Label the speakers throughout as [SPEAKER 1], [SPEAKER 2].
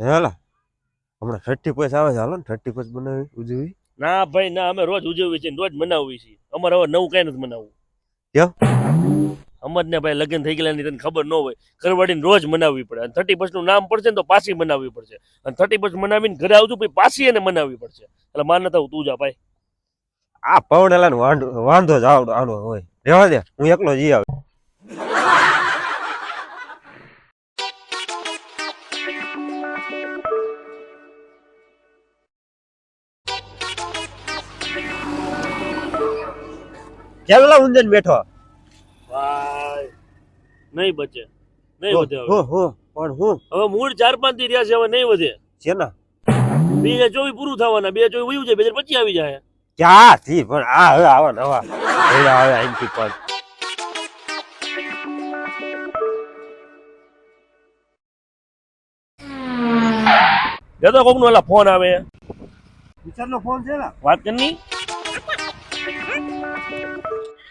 [SPEAKER 1] હેલા. હમણાં થર્ટી પૈસા આવે છે હાલો ને થર્ટી પૈસા બનાવી ઉજવી.
[SPEAKER 2] ના ભાઈ ના અમે રોજ ઉજવીએ છીએ રોજ મનાવીએ છીએ. અમારે હવે નવું કઈ નથી મનાવવું.
[SPEAKER 1] કેમ?
[SPEAKER 2] અમરને ભાઈ લગ્ન થઈ ગયેલા તને ખબર ન હોય કરવાડીને રોજ મનાવવી પડે. અને થર્ટી નું નામ પડશે ને તો પાછી મનાવવી પડશે. અને થર્ટી ફર્સ્ટ મનાવીને ઘરે આવજો પછી પાછી એને મનાવવી પડશે. એટલે માન નતા તું જા ભાઈ.
[SPEAKER 1] આ પવન એલા વાંધો વાંધો જ આવડો આનો હોય. રેવા દે હું એકલો જી આવે કેટલા ઊંધન બેઠો.
[SPEAKER 2] ભાઈ નહીં બચે નહીં વધે
[SPEAKER 1] હો હો પણ હું.
[SPEAKER 2] હવે મૂળ ચાર પાંચથી રહ્યા છે હવે નહીં વધે.
[SPEAKER 1] છે ને
[SPEAKER 2] બે હજાર ચોવીસ પૂરું થવાના બે હજાર ચોવીસ વયું જાય બે હજાર પચીસ આવી જાય.
[SPEAKER 1] ક્યાંથી? પણ આ હવે આવા નવા. હવે આવે અહીંથી પણ.
[SPEAKER 2] જતો કોક નો ફોન આવે.
[SPEAKER 1] વિચારનો ફોન છે ને?
[SPEAKER 2] વાત કરની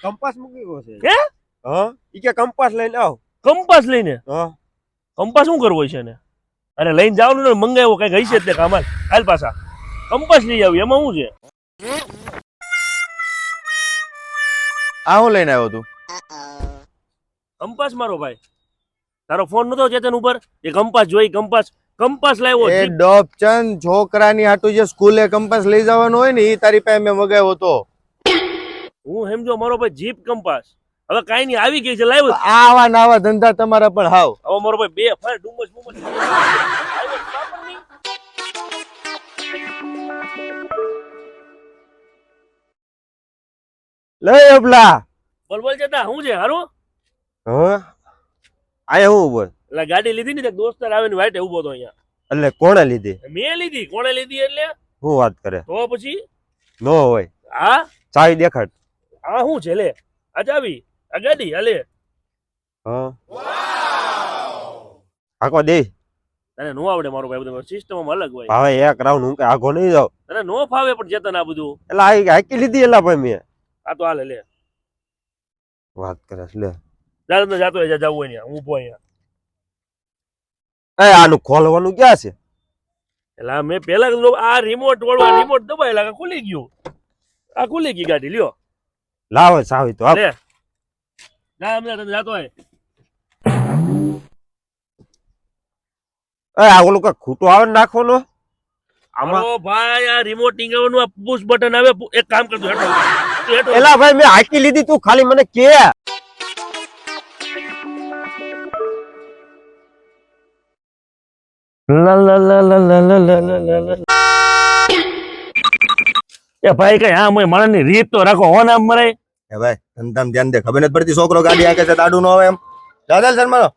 [SPEAKER 1] કંપાસ મૂકી ગયો છે.
[SPEAKER 2] હે?
[SPEAKER 1] હા? ઈ કે કંપાસ લઈને આવ.
[SPEAKER 2] કંપાસ લઈને?
[SPEAKER 1] હા.
[SPEAKER 2] કંપાસ શું કરવો છે ને અરે લઈને જાવ ને મંગાવ્યો કઈ હશે જ તે કામાલ. હાલ પાછા. કંપાસ લઈ આવી એમાં શું છે?
[SPEAKER 3] આ હું લઈને આવ્યો તું?
[SPEAKER 2] કંપાસ મારો ભાઈ. તારો ફોન નતો ચેતન ઉપર? એ કંપાસ જોઈ કંપાસ. કંપાસ લાવ્યો
[SPEAKER 3] એ ડોપચંદ છોકરાની હાટુ જે સ્કૂલે કંપાસ લઈ જવાનું હોય ને એ તારી પાસે મેં મગાવ્યો હતો.
[SPEAKER 2] હું સમજો મારો ભાઈ જીપ કંપાસ. હવે કાઈ નહીં આવી ગઈ છે લાવ્યો.
[SPEAKER 3] આવા નાવા ધંધા તમારા પણ હાવ.
[SPEAKER 2] હવે મારો ભાઈ બે ફાર ડુમસ ડુમસ.
[SPEAKER 1] લઈ અબલા
[SPEAKER 2] બોલ બોલ જતા શું છે હારું?
[SPEAKER 1] હા? આયા હું બોલ
[SPEAKER 2] એટલે ગાડી લીધી ને દોસ્તાર આવે ને વાટે ઊભો તો અહીંયા.
[SPEAKER 1] એટલે કોણે લીધી?
[SPEAKER 2] મેં લીધી. કોણે લીધી એટલે?
[SPEAKER 1] હું વાત કરે?
[SPEAKER 2] તો પછી?
[SPEAKER 1] નો હોય.
[SPEAKER 2] હા?
[SPEAKER 1] ચાવી દેખાડ.
[SPEAKER 2] આ શું છે લે. આ ચાવી. આ ગાડી હાલે
[SPEAKER 1] હા. આખો દે.
[SPEAKER 2] તને નો આવડે મારો ભાઈ બધું. સિસ્ટમ અલગ હોય.
[SPEAKER 1] હવે એક રાઉન્ડ હું કે આગો નહીં જાવ
[SPEAKER 2] તને નો ફાવે પણ ચેતન આ બધું.
[SPEAKER 1] એટલે આ હાકી લીધી એલા ભાઈ મેં.
[SPEAKER 2] આ તો હાલે લે.
[SPEAKER 1] વાત કરે લે.
[SPEAKER 2] જાતો જાતો જવું હોય ને હું ઊભો અહીંયા.
[SPEAKER 1] એ આનું ખોલવાનું ક્યાં છે?
[SPEAKER 2] એટલે મેં પેલા કીધું આ રિમોટ વાળું આ રિમોટ દબાયેલા આ ખુલી ગયું. આ ખુલી ગઈ ગાડી લ્યો.
[SPEAKER 1] લાવો સાવી તો આપ.
[SPEAKER 2] લે. જા અમને તને જાતો હોય.
[SPEAKER 1] એ આ ઓલું કા ખૂટો આવે નાખવાનો? આમાં
[SPEAKER 2] ભાઈ આ રિમોટ ટીંગાવાનું આ પુશ બટન આવે એક કામ કરજો હેઠો.
[SPEAKER 1] એલા ભાઈ મેં હાકી લીધી તું ખાલી મને કે.
[SPEAKER 2] એ ભાઈ કઈ આમ હોય માણસની રીત તો રાખો હોન આમ મરાય
[SPEAKER 3] એ ભાઈ ધંધામાં ધ્યાન દે ખબર નથી પડતી છોકરો ગાડી આકે છે દાડુ નો આવે એમ દાદા શર્મા